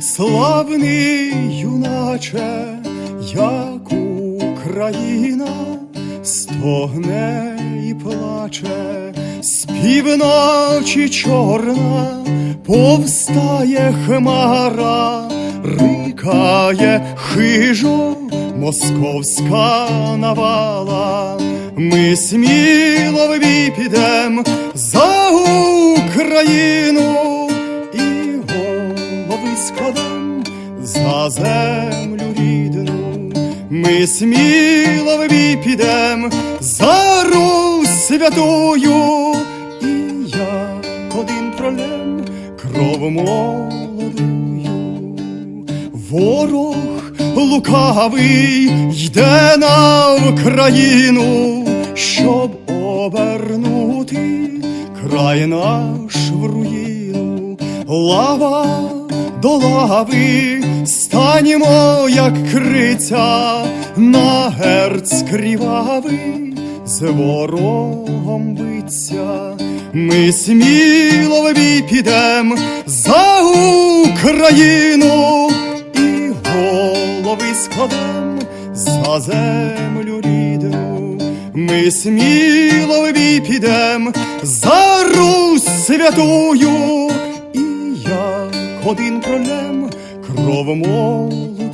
славний юначе, як Україна стогне і плаче, з півночі чорна повстає хмара, рикає хижо московська навала. Ми сміло в бій підем за Україну за землю рідну. Ми сміло в бій підем за Русь святую, і як один пролем кров молодую. Ворог лукавий йде на Україну, щоб обернути край наш в руїну. Лава до лави станімо, як криця, на герц кривавий з ворогом биться. Ми сміло підем за Україну і голови складем за землю рідну. Ми сміло підем за Русь святую, один пролем кров молодую.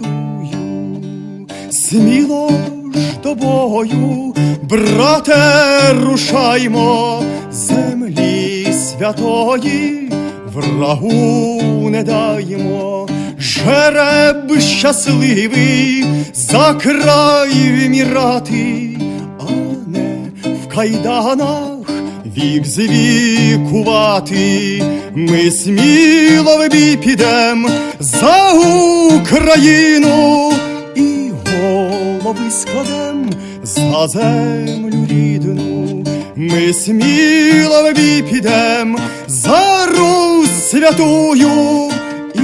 Сміло ж до бою, брате, рушаймо, землі святої, врагу не даймо, жереб щасливий за край вмірати, а не в кайданах вік звікувати. Ми сміло в бій підем за Україну і голови складем за землю рідну. Ми сміло в бій підем за Русь святую, і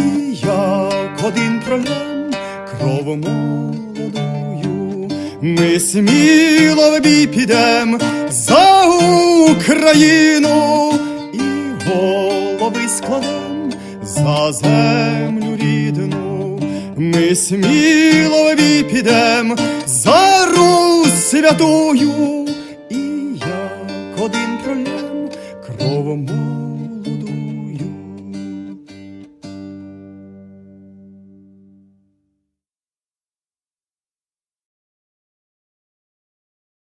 як один пролем кров молодую. Ми сміло в бій підем за Україну і голови складем за землю рідну, ми сміло підем за Русь святую і як один пролем кровом.